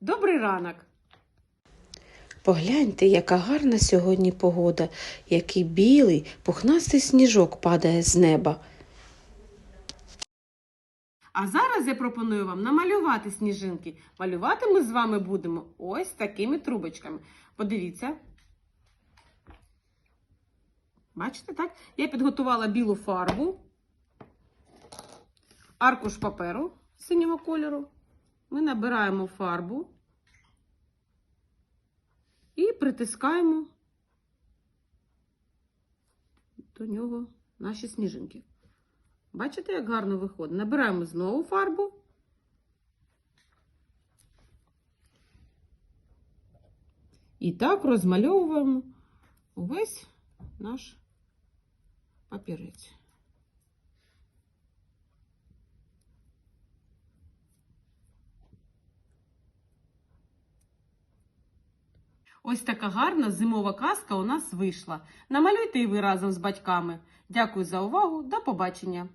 Добрий ранок! Погляньте, яка гарна сьогодні погода, який білий, пухнастий сніжок падає з неба. А зараз я пропоную вам намалювати сніжинки. Малювати ми з вами будемо ось такими трубочками. Подивіться. Бачите, так? Я підготувала білу фарбу, аркуш паперу синього кольору. Ми набираємо фарбу і притискаємо до нього наші сніжинки. Бачите, як гарно виходить? Набираємо знову фарбу. І так розмальовуємо увесь наш папірець. Ось така гарна зимова казка у нас вийшла. Намалюйте і ви разом з батьками. Дякую за увагу. До побачення!